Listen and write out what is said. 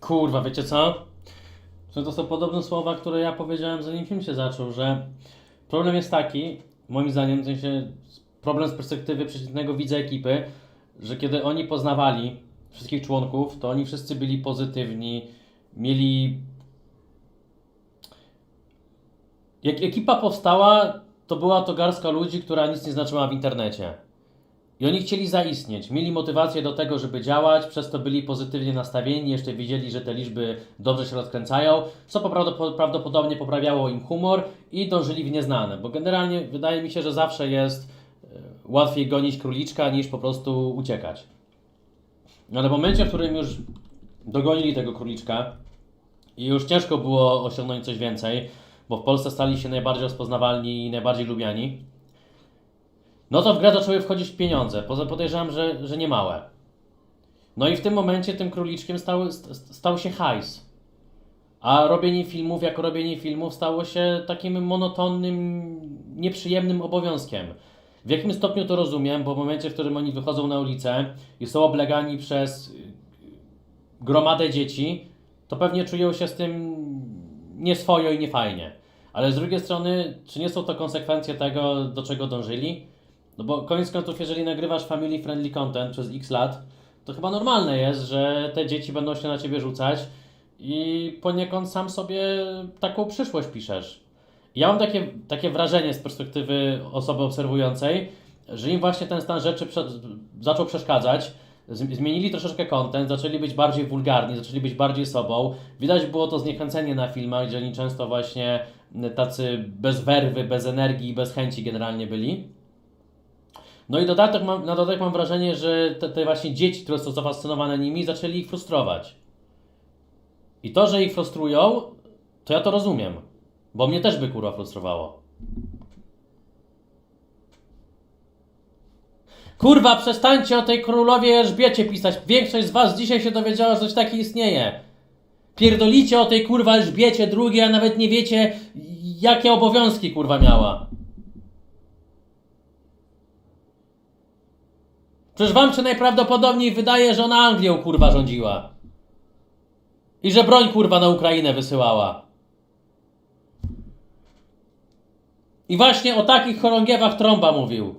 Kurwa, wiecie co? To są podobne słowa, które ja powiedziałem zanim film się zaczął, że problem jest taki, moim zdaniem, w sensie problem z perspektywy przeciwnego widza ekipy, że kiedy oni poznawali wszystkich członków, to oni wszyscy byli pozytywni, mieli... Jak ekipa powstała, to była to garstka ludzi, która nic nie znaczyła w internecie. I oni chcieli zaistnieć, mieli motywację do tego, żeby działać, przez to byli pozytywnie nastawieni, jeszcze widzieli, że te liczby dobrze się rozkręcają, co prawdopodobnie poprawiało im humor i dążyli w nieznane, bo generalnie wydaje mi się, że zawsze jest e, łatwiej gonić króliczka niż po prostu uciekać. No Ale w momencie, w którym już dogonili tego króliczka i już ciężko było osiągnąć coś więcej, bo w Polsce stali się najbardziej rozpoznawalni i najbardziej lubiani, no to w grę zaczęły wchodzić pieniądze. Poza podejrzewam, że, że nie małe. No i w tym momencie tym króliczkiem stał, st- stał się hajs. A robienie filmów jako robienie filmów stało się takim monotonnym, nieprzyjemnym obowiązkiem. W jakim stopniu to rozumiem, bo w momencie, w którym oni wychodzą na ulicę i są oblegani przez gromadę dzieci, to pewnie czują się z tym nieswojo i niefajnie. Ale z drugiej strony, czy nie są to konsekwencje tego, do czego dążyli? No bo koniec końców, jeżeli nagrywasz family friendly content przez x lat, to chyba normalne jest, że te dzieci będą się na ciebie rzucać i poniekąd sam sobie taką przyszłość piszesz. Ja mam takie, takie wrażenie z perspektywy osoby obserwującej, że im właśnie ten stan rzeczy prze, zaczął przeszkadzać. Zmienili troszeczkę content, zaczęli być bardziej wulgarni, zaczęli być bardziej sobą. Widać było to zniechęcenie na filmach, gdzie oni często właśnie tacy bez werwy, bez energii, bez chęci generalnie byli. No i dodatek mam, na dodatek mam wrażenie, że te, te właśnie dzieci, które są zafascynowane nimi, zaczęli ich frustrować. I to, że ich frustrują, to ja to rozumiem. Bo mnie też by kurwa frustrowało. Kurwa, przestańcie o tej królowie Elżbiecie pisać. Większość z was dzisiaj się dowiedziała, że coś takiego istnieje. Pierdolicie o tej kurwa Elżbiecie II, a nawet nie wiecie, jakie obowiązki kurwa miała. Przecież wam się najprawdopodobniej wydaje, że ona Anglią kurwa rządziła. I że broń kurwa na Ukrainę wysyłała. I właśnie o takich chorągiewach Trąba mówił.